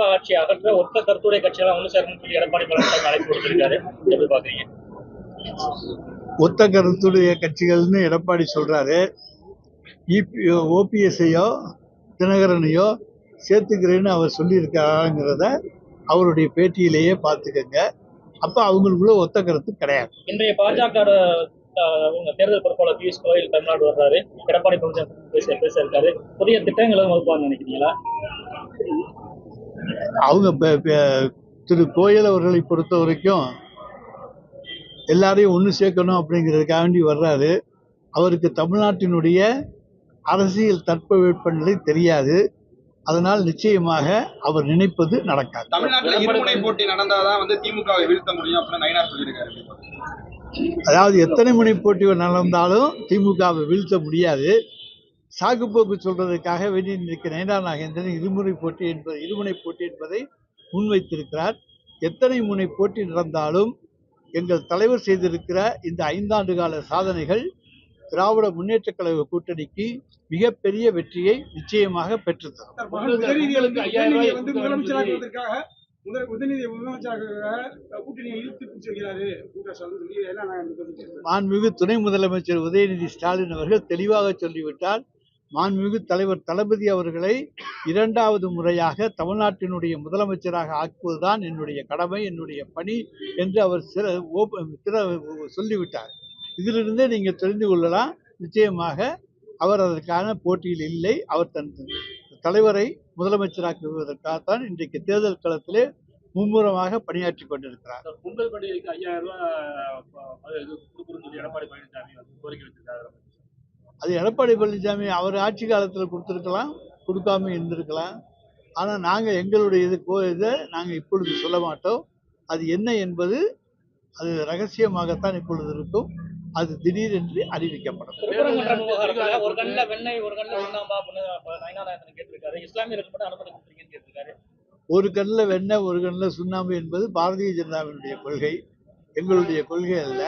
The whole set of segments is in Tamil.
திமுக ஆட்சி அகற்ற ஒத்த கருத்துடைய கட்சியெல்லாம் ஒண்ணு சேரணும்னு சொல்லி எடப்பாடி பழனிசாமி அழைப்பு கொடுத்திருக்காரு எப்படி பாக்குறீங்க ஒத்த கருத்துடைய கட்சிகள்னு எடப்பாடி சொல்றாரு. ஓபிஎஸ்ஐயோ தினகரனையோ சேர்த்துக்கிறேன்னு அவர் சொல்லியிருக்காங்கிறத அவருடைய பேட்டியிலேயே பார்த்துக்கங்க. அப்போ அவங்களுக்குள்ள ஒத்த கருத்து கிடையாது. இன்றைய பாஜக தேர்தல் பொறுப்பாளர் பியூஷ் கோயல் தமிழ்நாடு வர்றாரு. எடப்பாடி பழனிசாமி பேச பேச இருக்காரு. புதிய திட்டங்களை வகுப்பான்னு நினைக்கிறீங்களா? அவங்க திரு கோயல் அவர்களை பொறுத்த வரைக்கும் எல்லாரையும் ஒன்று சேர்க்கணும் அப்படிங்கிறதுக்காக வேண்டி வர்றாரு. அவருக்கு தமிழ்நாட்டினுடைய அரசியல் தட்பவெப்பநிலை தெரியாது. அதனால் நிச்சயமாக அவர் நினைப்பது நடக்காது. அதாவது எத்தனை முனை போட்டி நடந்தாலும் திமுகவை வீழ்த்த முடியாது. சாக்குப்போக்கு சொல்றதுக்காக வேண்டி இன்றைக்கு நயனா நாகேந்திரன் இருமுறை போட்டி என்பது இருமுனை போட்டி என்பதை முன்வைத்திருக்கிறார். எத்தனை முனை போட்டி நடந்தாலும் எங்கள் தலைவர் செய்திருக்கிற இந்த ஐந்தாண்டு கால சாதனைகள் திராவிட முன்னேற்றக் கழக கூட்டணிக்கு மிகப்பெரிய வெற்றியை நிச்சயமாக பெற்றுத்தரும். உதயநிதியை வந்து உதயநிதியை வந்து முதலமைச்சராக்குவதற்காக முதல் உதயநிதியை முதலமைச்சராக கூட்டணியை இழுத்து பிடிச்சிருக்கிறாரு கு க ஸ்டாலின் சொல்லி எல்லாம் நான் இந்த பதில் கேட்கிறேன். மாண்புமிகு துணை முதலமைச்சர் உதயநிதி ஸ்டாலின் அவர்கள் தெளிவாக சொல்லிவிட்டார். மாண்புமிகு தலைவர் தளபதி அவர்களை இரண்டாவது முறையாக தமிழ்நாட்டினுடைய முதலமைச்சராக ஆக்குவதுதான் என்னுடைய கடமை என்னுடைய பணி என்று அவர் சிற ஓப- சொல்லிவிட்டார். இதிலிருந்தே நீங்கள் தெரிந்து கொள்ளலாம். நிச்சயமாக அவர் அதற்கான போட்டியில் இல்லை. அவர் தன் தலைவரை முதலமைச்சராக்குவதற்காகத்தான் இன்றைக்கு தேர்தல் களத்திலே மும்முரமாக பணியாற்றி கொண்டிருக்கிறார். பொங்கல் பண்டிகைக்கு ஐயாயிரம் ரூபாய் எடப்பாடி பழனிசாமி கோரிக்கை வச்சிருக்காரு. அது எடப்பாடி பழனிசாமி அவர் ஆட்சி காலத்தில் கொடுத்துருக்கலாம் கொடுக்காம இருந்திருக்கலாம். ஆனால் நாங்கள் எங்களுடைய இது கோ இதை நாங்கள் இப்பொழுது சொல்ல மாட்டோம். அது என்ன என்பது அது ரகசியமாகத்தான் இப்பொழுது இருக்கும். அது திடீரென்று அறிவிக்கப்படும். ஒரு கண்ணில் வெண்ணெய் ஒரு கண்ணில் சுண்ணாம்பு என்பது பாரதிய ஜனதாவினுடைய கொள்கை. எங்களுடைய கொள்கை அல்ல.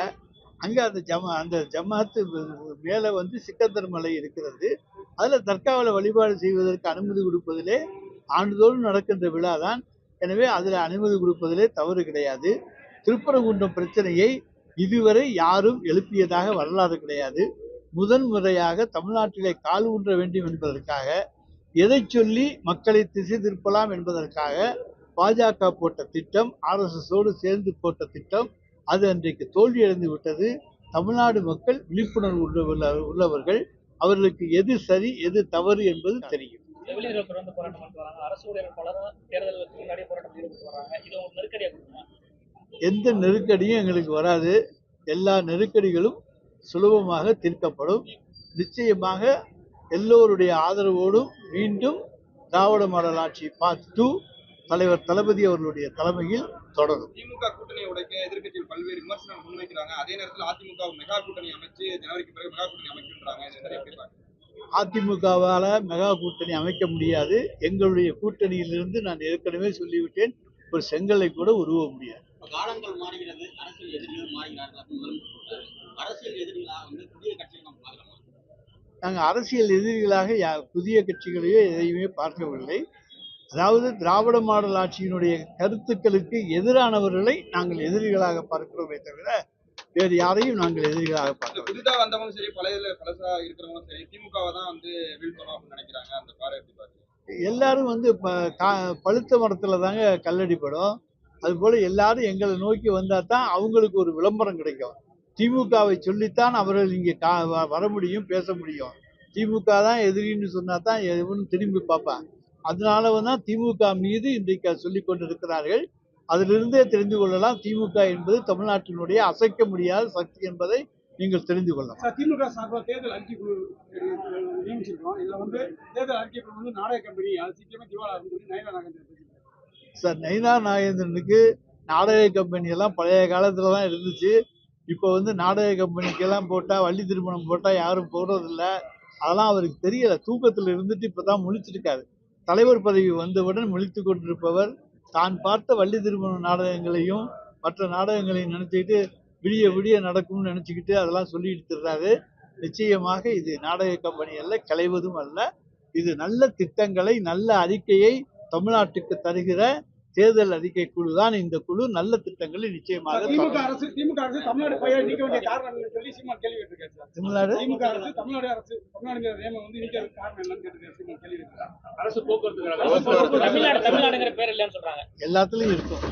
அங்கே அந்த ஜமா அந்த ஜமாத்து மேலே வந்து சிக்கந்தர் மலை இருக்கிறது. அதில் தற்காவில் வழிபாடு செய்வதற்கு அனுமதி கொடுப்பதிலே ஆண்டுதோறும் நடக்கின்ற விழா தான் எனவே அதில் அனுமதி கொடுப்பதிலே தவறு கிடையாது. திருப்பரங்குன்றம் பிரச்சனையை இதுவரை யாரும் எழுப்பியதாக வரலாறு கிடையாது. முதன் முறையாக தமிழ்நாட்டிலே கால் ஊன்ற வேண்டும் என்பதற்காக எதை சொல்லி மக்களை திசை திருப்பலாம் என்பதற்காக பாஜக போட்ட திட்டம் ஆர்எஸ்எஸோடு சேர்ந்து போட்ட திட்டம் அது அன்றைக்கு தோல்வியடைந்து விட்டது. தமிழ்நாடு மக்கள் விழிப்புணர்வு உள்ள உள்ளவர்கள். அவர்களுக்கு எது சரி எது தவறு என்பது தெரியும். எந்த நெருக்கடியும் எங்களுக்கு வராது. எல்லா நெருக்கடிகளும் சுலபமாக தீர்க்கப்படும். நிச்சயமாக எல்லோருடைய ஆதரவோடும் மீண்டும் திராவிட மாடல் ஆட்சி பார்ட் டூ தலைவர் தளபதி அவர்களுடைய தலைமையில் தொடரும். திமுக கூட்டணியை உடைக்க எதிர்க்கட்சிகள் பல்வேறு விமர்சனம் முன்வைக்கிறாங்க. அதே நேரத்தில் அதிமுக மெகா கூட்டணி அமைச்சு ஜனவரிக்கு பிறகு மெகா கூட்டணி அமைக்கின்றாங்க? அதிமுகவால் மெகா கூட்டணி அமைக்க முடியாது. எங்களுடைய கூட்டணியிலிருந்து நான் ஏற்கனவே சொல்லிவிட்டேன். ஒரு செங்கலை கூட உருவ முடியாது. காலங்கள் மாறுகிறது. அரசியல் எதிரிகள் மாறுகிறார்கள் அரசியல் எதிரிகளாக வந்து புதிய கட்சிகள் நம்ம பார்க்கலாம் நாங்கள் அரசியல் எதிரிகளாக புதிய கட்சிகளையோ எதையுமே பார்க்கவில்லை. அதாவது திராவிட மாடல் ஆட்சியினுடைய கருத்துக்களுக்கு எதிரானவர்களை நாங்கள் எதிரிகளாக பார்க்கிறோமே தவிர வேறு யாரையும் நாங்கள் எதிரிகளாக இந்த பார்க்கவில்லை புதிதா வந்தவங்களும் சரி பழைய பழசா இருக்கிறவங்களும் சரி திமுகவை தான் வந்து வீழ்த்தணும் அப்படின்னு நினைக்கிறாங்க. அந்த பாறை எல்லாரும் வந்து பழுத்த மரத்துல தாங்க கல்லடிப்படும். அதுபோல எல்லாரும் எங்களை நோக்கி வந்தா தான் அவங்களுக்கு ஒரு விளம்பரம் கிடைக்கும். திமுகவை சொல்லித்தான் அவர்கள் இங்கே கா வர முடியும் பேச முடியும். திமுக தான் எதிரின்னு சொன்னா தான் எவனும் திரும்பி பார்ப்பான். அதனால தான் திமுக மீது இன்றைக்கு சொல்லிக் கொண்டிருக்கிறார்கள். அதிலிருந்தே தெரிந்து கொள்ளலாம். திமுக என்பது தமிழ்நாட்டினுடைய அசைக்க முடியாத சக்தி என்பதை நீங்கள் தெரிந்து கொள்ளலாம். சார் திமுக சார்பாக தேர்தல் அறிக்கை குழு நியமிச்சிருக்கோம் இதுல வந்து தேர்தல் அறிக்கை குழு வந்து நாடக கம்பெனி அது சீக்கிரமே திவாலா சொல்லி நயனா நாகேந்திரன் பேசியிருக்காரு. சார் நயினா நாகேந்திரனுக்கு நாடக கம்பெனி எல்லாம் பழைய காலத்துல தான் இருந்துச்சு. இப்போ வந்து நாடக கம்பெனிக்கெல்லாம் போட்டால் வள்ளி திருமணம் போட்டால் யாரும் போடுறதில்ல அதெல்லாம் அவருக்கு தெரியல. தூக்கத்தில் இருந்துட்டு இப்போ தான் முழிச்சிருக்காரு. தலைவர் பதவி வந்தவுடன் முழித்து கொண்டிருப்பவர் தான் பார்த்த வள்ளி திருமண நாடகங்களையும் மற்ற நாடகங்களையும் நினச்சிக்கிட்டு விடிய விடிய நடக்கும்னு நினச்சிக்கிட்டு அதெல்லாம் சொல்லிட்டு திர்றாரு. நிச்சயமாக இது நாடக கம்பெனி அல்ல கலைவதும் அல்ல. இது நல்ல திட்டங்களை நல்ல அறிக்கையை தமிழ்நாட்டுக்கு தருகிற தேர்தல் அறிக்கை குழு தான் இந்த குழு. நல்ல திட்டங்களை நிச்சயமாக திமுக. அரசு திமுக அரசு தமிழ்நாடு பையன் நீக்க வேண்டிய காரணம் சொல்லி சீமான் கேள்வி கேட்டிருக்காரு சார். தமிழ்நாடு? திமுக அரசு தமிழ்நாடு அரசு தமிழ்நாடுங்கிற நியமம் வந்து நீக்கிறதுக்கு காரணம் என்னன்னு கேட்டிருக்காரு சீமான் கேள்வி கேட்டிருக்காரு. அரசு போக்குவரத்து தமிழ்நாடு தமிழ்நாடுங்கிற பேர் இல்லைன்னு சொல்றாங்க. எல்லாத்துலயும் இருக்கும்.